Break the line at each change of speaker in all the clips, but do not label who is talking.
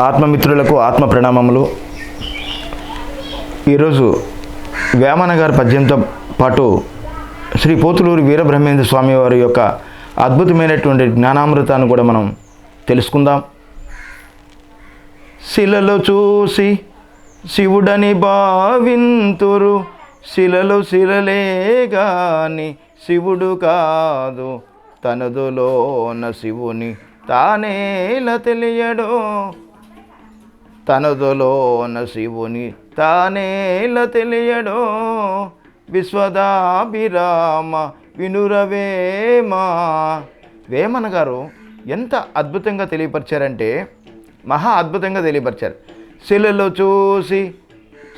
ఆత్మమిత్రులకు ఆత్మ ప్రణామములు. ఈరోజు వేమన గారి పద్యంతో పాటు శ్రీ పోతులూరి వీరబ్రహ్మేంద్ర స్వామి వారి యొక్క అద్భుతమైనటువంటి జ్ఞానామృతాన్ని కూడా మనం తెలుసుకుందాం. శిలలో చూసి శివుడని భావింతురు. శిలలో శిలలే గాని శివుడు కాదు. తనదులోన శివుని తానేల తెలియడో. తనదులోన శివుని తానేల తెలియడో. విశ్వదాభిరామ వినురవేమా వేమన గారు ఎంత అద్భుతంగా తెలియపరిచారంటే మహా అద్భుతంగా తెలియపరిచారు. శిలలో చూసి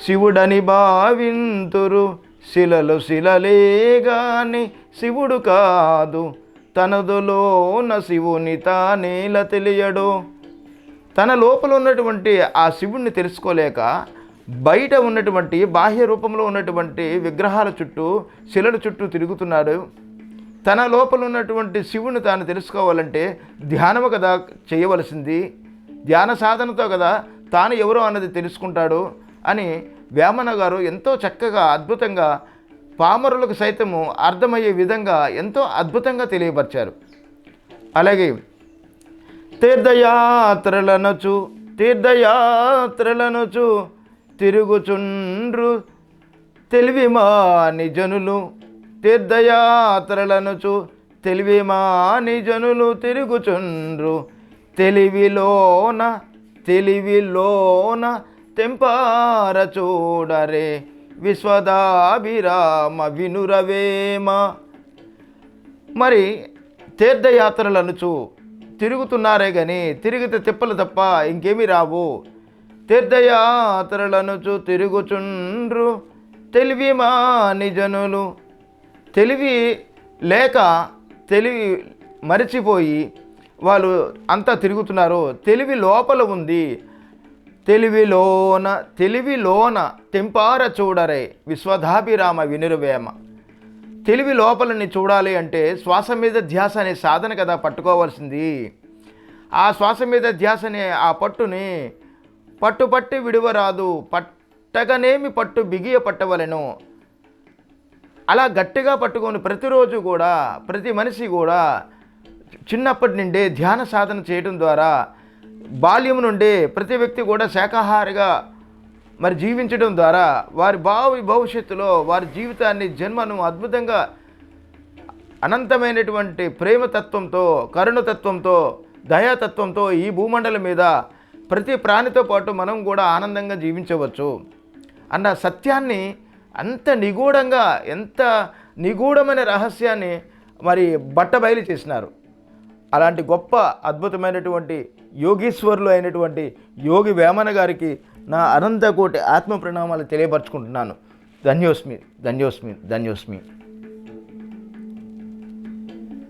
శివుడని భావింతురు. శిలలు శిలలే గాని శివుడు కాదు. తనదులోన శివుని తానేల తెలియడు. తన లోపల ఉన్నటువంటి ఆ శివుణ్ణి తెలుసుకోలేక బయట ఉన్నటువంటి బాహ్య రూపంలో ఉన్నటువంటి విగ్రహాల చుట్టూ శిలల చుట్టూ తిరుగుతున్నాడు. తన లోపల ఉన్నటువంటి శివుని తాను తెలుసుకోవాలంటే ధ్యానము కదా చేయవలసింది. ధ్యాన సాధనతో కదా తాను ఎవరో అన్నది తెలుసుకుంటాడు అని వేమన గారు ఎంతో చక్కగా అద్భుతంగా పామరులకు సైతము అర్థమయ్యే విధంగా ఎంతో అద్భుతంగా తెలియపరిచారు. అలాగే తీర్థయాత్రలనుచు తీర్థయాత్రలనుచు తిరుగుచుండ్రు తెలివిమాని జనులు. తీర్థయాత్రలనుచు తెలివిమాని జనులు తిరుగుచుండ్రు తెలివిలోన తెలివిలోన తెంపార చూడరే విశ్వదాభిరామ వినురవేమ. మరి తీర్థయాత్రలనుచు తిరుగుతున్నారే కానీ తిరిగితే తిప్పలు తప్ప ఇంకేమీ రావు. తీర్థయాత్రలనుచు తిరుగుచుండ్రు తెలివి మాని తెలివి లేక తెలివి మరిచిపోయి వాళ్ళు అంతా తిరుగుతున్నారు. తెలివి లోపల ఉంది. తెలివిలోన తెలివిలోన తెంపార చూడరే విశ్వధాభిరామ వినురువేమ. తెలివి లోపలని చూడాలి అంటే శ్వాస మీద ధ్యాస అనే సాధన కదా పట్టుకోవాల్సింది. ఆ శ్వాస మీద ధ్యాస అనే ఆ పట్టుని పట్టుపట్టి విడువరాదు. పట్టగనేమి పట్టు బిగియ పట్టవలెను. అలా గట్టిగా పట్టుకొని ప్రతిరోజు కూడా ప్రతి మనిషి కూడా చిన్నప్పటి నుండే ధ్యాన సాధన చేయడం ద్వారా బాల్యం నుండే ప్రతి వ్యక్తి కూడా శాకాహారిగా మరి జీవించడం ద్వారా వారి భావి భవిష్యత్తులో వారి జీవితాన్ని జన్మను అద్భుతంగా అనంతమైనటువంటి ప్రేమతత్వంతో కరుణతత్వంతో దయాతత్వంతో ఈ భూమండలం మీద ప్రతి ప్రాణితో పాటు మనం కూడా ఆనందంగా జీవించవచ్చు. అన్న సత్యాన్ని అంత నిగూఢంగా ఎంత నిగూఢమైన రహస్యాన్ని మరి బట్టబయలు చేసినారు. అలాంటి గొప్ప అద్భుతమైనటువంటి యోగీశ్వరులు అయినటువంటి యోగి వేమన గారికి నా అనంత కోటి ఆత్మ ప్రణామాలు తెలియపరచుకుంటున్నాను. ధన్యోస్మి ధన్యోస్మి ధన్యోస్మి.